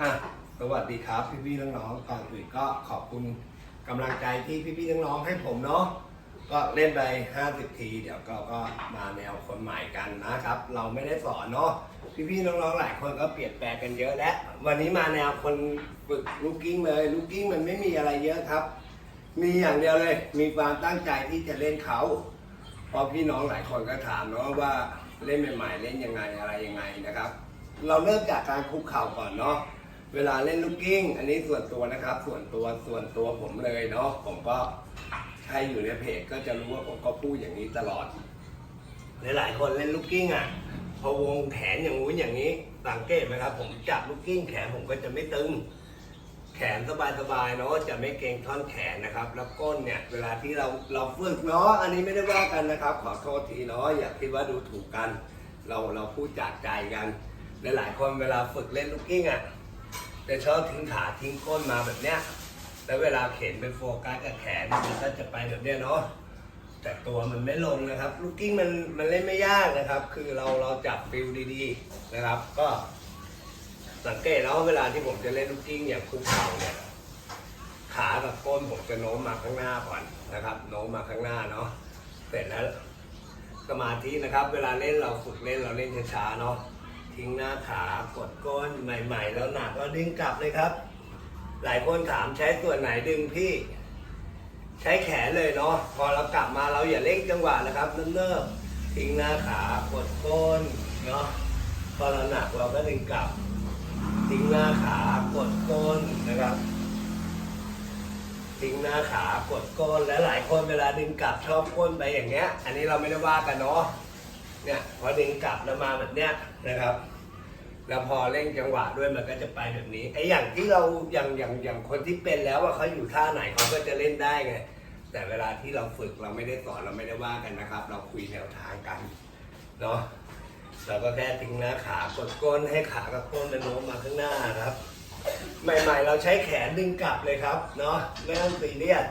อะสวัสดีครับพี่ๆน้องๆก่อนอื่นก็ขอบคุณกำลังใจที่พี่ๆน้องๆให้ผมเนาะก็เล่นไป 50 ที เดี๋ยวก็ก็มาแนวคนใหม่กันนะครับ เราไม่ได้สอนเนาะพี่ๆน้องๆหลายคนก็เปลี่ยนแปลงกันเยอะแล้ว วันนี้มาแนวคนฝึกลูกกิ้งเลยลูกกิ้งมันไม่มีอะไรเยอะครับ มีอย่างเดียวเลย มีความตั้งใจที่จะเล่นเขาเพราะพี่น้องหลายคนก็ถามเนาะว่าเล่นใหม่ๆเล่นยังไงอะไรยังไงนะครับ เราเริ่มจากการคุกเข่าก่อนเนาะ เวลาเล่นลูกกิ้ง อันนี้ส่วนตัวนะครับ ส่วนตัวส่วนตัวผมเลยเนาะผมก็ใครอยู่ในเพจก็จะรู้ว่าผมก็พูดอย่างนี้ตลอด หลายๆคนเล่นลูกกิ้งอะพอวงแขนอย่างงู้นอย่างนี้สังเกตไหมครับ ผมจับลูกกิ้งแขนผมก็จะไม่ตึง แขนสบายๆเนาะจะไม่เกรงท่อนแขนนะครับ แล้วก้นเนี่ย เวลาที่เราเราฝึกเนาะอันนี้ไม่ได้ว่ากันนะครับ ขอโทษทีเนาะอย่าคิดว่าดูถูกกัน เราเราพูดจากใจกัน หลายๆคนเวลาฝึกเล่นลูกกิ้งอะ จะชอบทิ้งขาทิ้งก้นมาแบบเนี้ย แล้วเวลาเข็นไปโฟกัสกับแขนมันก็จะไปแบบเนี้ยเนาะแต่ตัวมันไม่ลงนะครับ ลูกกิ้งมันมันเล่นไม่ยากนะครับ คือเราเราจับฟิลดีๆนะครับ ก็ สังเกตแล้วเวลาที่ผมจะเล่นลูกกิ้งอย่างคุกเข่าเนี่ยขากับก้นผมจะโน้มมาข้างหน้าก่อนนะครับโน้มมาข้างหน้าเนาะเสร็จแล้วสมาธินะครับ เวลาเล่นเราฝึกเล่นเราเล่นช้าๆเนาะ ทิ้งหน้าขากดก้นใหม่ ๆ แล้วหนักแล้วดึงกลับเลยครับ หลายคนถามใช้ส่วนไหนดึงพี่ ใช้แขนเลยเนาะพอเรากลับมาเราอย่าเร่งจังหวะนะครับเนิ่มๆทิ้งหน้าขากดก้นเนาะพอเราหนักเราก็ดึงกลับ ทิ้งหน้าขากดก้นนะครับทิ้งหน้าขากดก้นและหลายคนเวลาดึงกลับชอบก้นไปอย่างเงี้ย อันนี้เราไม่ได้ว่ากันเนาะ เนี่ยพอดึงกลับแล้วมาแบบเนี้ยนะครับ แล้วพอเร่งจังหวะด้วยมันก็จะไปแบบนี้ไอ้อย่างที่เราอย่างอย่างอย่างคนที่เป็นแล้วว่าเขาอยู่ท่าไหนเขาก็จะเล่นได้ไงแต่เวลาที่เราฝึกเราไม่ได้สอนเราไม่ได้ว่ากันนะครับ เราคุยแนวทางกันเนาะเราก็แค่ทิ้งหน้าขากดก้นให้ขากับก้นมันโน้มมาข้างหน้าครับ ใหม่ๆ เราใช้แขนดึงกลับเลยครับเนาะไม่ต้องตีเลียด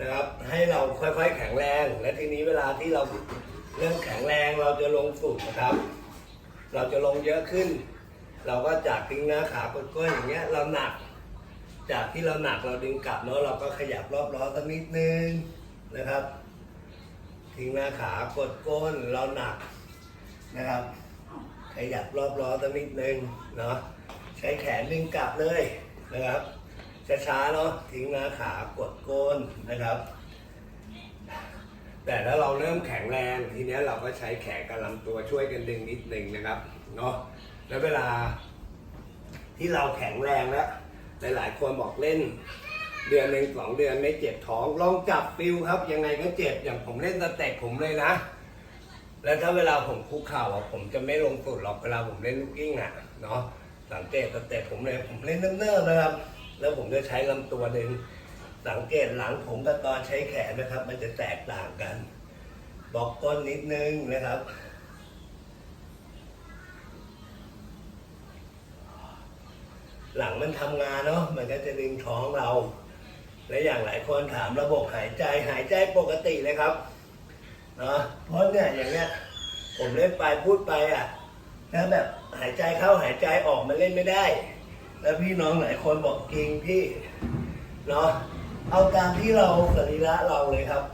นะครับ ให้เราค่อยๆแข็งแรง และทีนี้เวลาที่เรา เริ่มแข็งแรงเราจะลงสุดนะครับ เราจะลงเยอะขึ้น เราก็จากทิ้งหน้าขากดก้นอย่างเงี้ยเราหนัก จากที่เราหนักเราดึงกลับเนาะเราก็ขยับรอบล้อสักนิดนึงนะครับ ทิ้งหน้าขากดก้นเราหนักนะครับ ขยับรอบล้อสักนิดนึงเนาะใช้แขนดึงกลับเลยนะครับช้าๆเนาะทิ้งหน้าขากดก้นนะครับ แต่ถ้าเราเริ่มแข็งแรงทีนี้เราก็ใช้แขนกับลำตัวช่วยกันดึงนิดนึงนะครับเนาะแล้วเวลาที่เราแข็งแรงแล้วหลายๆคนบอกเล่น เดือนหนึ่งสองเดือนไม่เจ็บท้องลองจับฟิลครับ ยังไงก็เจ็บอย่างผมเล่นสเต็ปผมเลยนะ แล้วถ้าเวลาผมคุกเข่าอะผมจะไม่ลงสุดหรอกเวลาผมเล่นลูกกิ้งอะเนาะสังเกตสเต็ปผมเลยผมเล่นเนิ่มๆนะครับ แล้วผมจะใช้ลำตัวหนึ่ง สังเกตหลังผมกับตอนใช้แขนนะครับ มันจะแตกต่างกัน บอกก้นนิดนึงนะครับ หลังมันทำงานเนาะมันก็จะดึงท้องเรา และอย่างหลายคนถามระบบหายใจหายใจปกติเลยครับเนาะเพราะเนี่ยอย่างเนี้ยผมเล่นไปพูดไปอะถ้าแบบหายใจเข้าหายใจออกมันเล่นไม่ได้ แล้วพี่น้องหลายคนบอกจริงพี่เนาะ เอาตามที่เราสรีระเราเลยครับ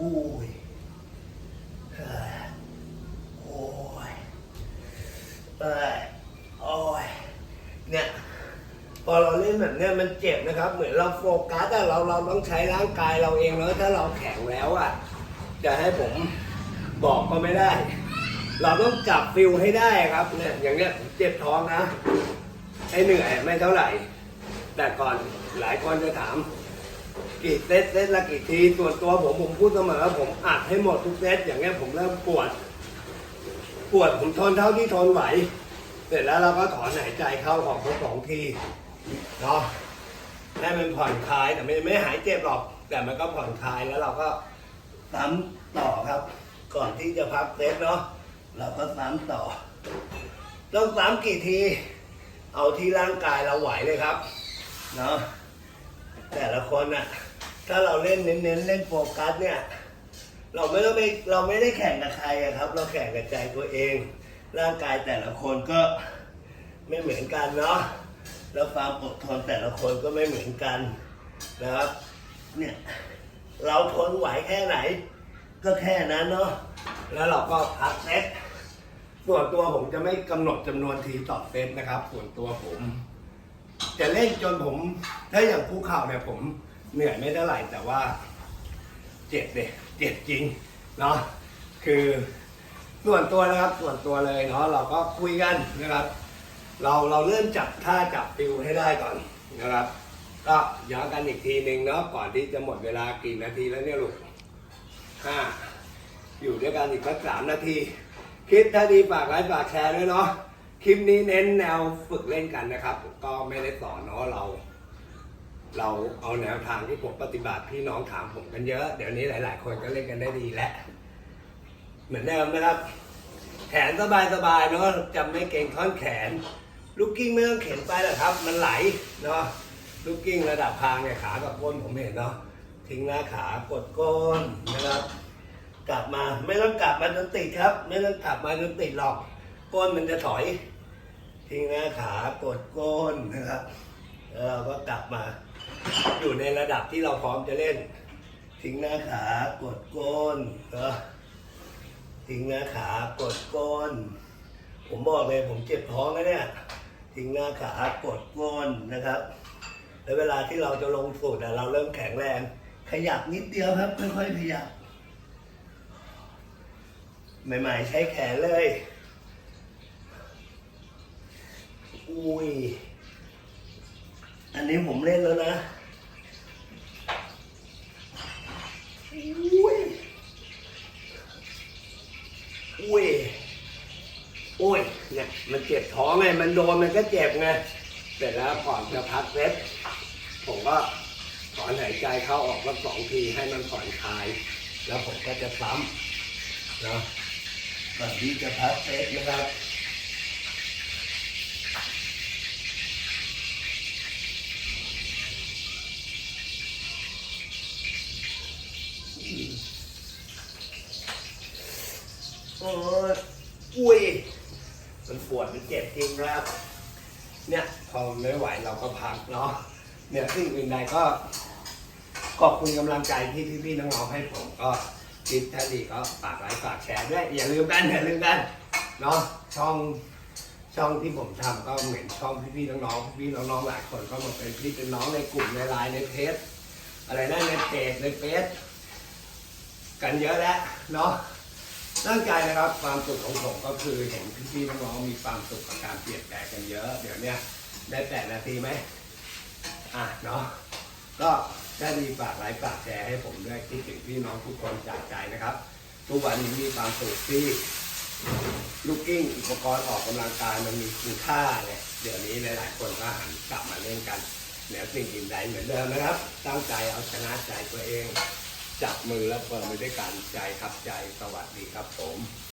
อุ้ยโอ้ยเอ้ยโอ้ยเนี่ย พอเราเล่นแบบเนี้ยมันเจ็บนะครับ เหมือนเราโฟกัสอะเราเราต้องใช้ร่างกายเราเองแล้วถ้าเราแข็งแล้วอะ จะให้ผมบอกก็ไม่ได้ เราต้องจับฟิลให้ได้ครับเนี่ยอย่างเนี้ยผมเจ็บท้องนะไอ้เหนื่อยไม่เท่าไหร่ แต่ก่อนหลายคนจะถาม กี่เซตเซตละกี่ทีส่วนตัวผมผมพูดเสมอผมอัดให้หมดทุกเซตอย่างเงี้ยผมเริ่มปวด ปวดผมทนเท่าที่ทนไหว เสร็จแล้วเราก็ถอนหายใจเข้าของทั้งสองทีเนาะให้มันผ่อนคลายแต่ไม่ไม่หายเจ็บหรอก แต่มันก็ผ่อนคลายแล้วเราก็ซ้ำต่อครับ ก่อนที่จะพักเซตเนาะ เราก็ซ้ำต่อ ต้องซ้ำกี่ที เอาที่ร่างกายเราไหวเลยครับ เนาะแต่ละคนน่ะถ้าเราเล่นเน้นเล่นโฟกัสเนี่ย เราไม่ต้องไปเราไม่ได้แข่งกับใครอะครับ เราแข่งกับใจตัวเอง ร่างกายแต่ละคนก็ไม่เหมือนกันเนาะแล้วความอดทนแต่ละคนก็ไม่เหมือนกันนะครับ เนี่ย เราทนไหวแค่ไหน ก็แค่นั้นเนาะ แล้วเราก็พักเซตส่วนตัวผมจะไม่กำหนดจำนวนทีต่อเซตนะครับ ส่วนตัวผม จะเล่นจนผมถ้าอย่างคู่เข่าเนี่ยผมเหนื่อยไม่เท่าไหร่แต่ว่า เจ็บเด็เจ็บจริงเนาะคือส่วนตัวนะครับส่วนตัวเลยเนาะเราก็คุยกันนะครับ เราเราเริ่มจับท่าจับฟิวให้ได้ก่อนนะครับ ก็ย้อนกันอีกทีหนึ่งเนาะก่อนที่จะหมดเวลากี่นาทีแล้วเนี่ยลูกห้า อยู่ด้วยกันอีกสักสามนาที คลิปถ้าดีฝากไลค์ฝากแชร์ด้วยเนาะ คลิปนี้เน้นแนวฝึกเล่นกันนะครับ ก็ไม่ได้สอนเนาะเรา เราเอาแนวทางที่ผมปฏิบัติพี่น้องถามผมกันเยอะ เดี๋ยวนี้หลาย ๆ คนก็เล่นกันได้ดีแล้วเหมือนเดิมนะครับ แขนสบายสบายๆเนาะจะไม่เก่งท่อนแขน ลูกกิ้งไม่ต้องเข็นไปหรอกครับ มันไหลเนาะลูกกิ้งระดับพางเนี่ยขากับก้นผมเห็นเนาะทิ้งหน้าขากดก้นนะครับ กลับมาไม่ต้องกลับมาจนติดครับ ไม่ต้องกลับมาจนติดหรอก ก้นมันจะถอย ทิ้งหน้าขากดก้นนะครับแล้วเราก็กลับมา อยู่ในระดับที่เราพร้อมจะเล่น ทิ้งหน้าขากดก้นเนาะทิ้งหน้าขากดก้น ผมบอกเลยผมเจ็บท้องแล้วเนี่ย ทิ้งหน้าขากดก้นนะครับ แล้วเวลาที่เราจะลงสูตรเราเริ่มแข็งแรง ขยับนิดเดียวครับ ค่อยๆขยับ ใหม่ๆใช้แขนเลย อุ้ย อันนี้ผมเล่นแล้วนะ อุ้ย อุ้ยโอ้ย เนี่ย มันเจ็บท้องไง มันโดนมันก็เจ็บไง เสร็จแล้วก่อนจะพักเซตผมก็ถอนหายใจเข้าออกสักสองทีให้มันผ่อนคลาย แล้วผมก็จะซ้ำเนาะก่อนที่จะพักเซตนะครับโอ้ยอุ้ยมันปวดมันเจ็บจริงครับ เนี่ยพอไม่ไหวเราก็พักเนาะเนี่ยสิ่งอื่นใดก็ขอบคุณกำลังใจที่พี่ๆน้องๆให้ผมก็ คลิปถ้าดีก็ฝากไลค์ฝากแชร์ด้วย อย่าลืมกันอย่าลืมกันเนาะช่องช่องที่ผมทำก็เหมือนช่องพี่ๆน้องๆพี่น้องๆหลายคนก็มาเป็นพี่เป็นน้องในกลุ่มในไลน์ในเพจอะไรนะในเพจในเฟซกันเยอะแล้วเนาะตั้งใจนะครับความสุขของผมก็คือเห็นพี่ๆน้องๆมีความสุขกับการเปลี่ยนแปลงกันเยอะ เดี๋ยวเนี้ยได้แปดนาทีไหมอะเนาะก็ ถ้าดีฝากไลค์ฝากแชร์ให้ผมด้วยที่ถึงพี่น้องทุกคนจากใจนะครับ ทุกวันนี้มีความสุขที่ลูกกิ้งอุปกรณ์ออกกำลังกายมันมีคุณค่าเลยเดี๋ยวนี้หลายๆคนก็หันกลับมาเล่นกันเหนือสิ่งอื่นใดเหมือนเดิมนะครับ ตั้งใจเอาชนะใจตัวเอง จับมือแล้วเปิดไปด้วยกันใจครับใจสวัสดีครับผม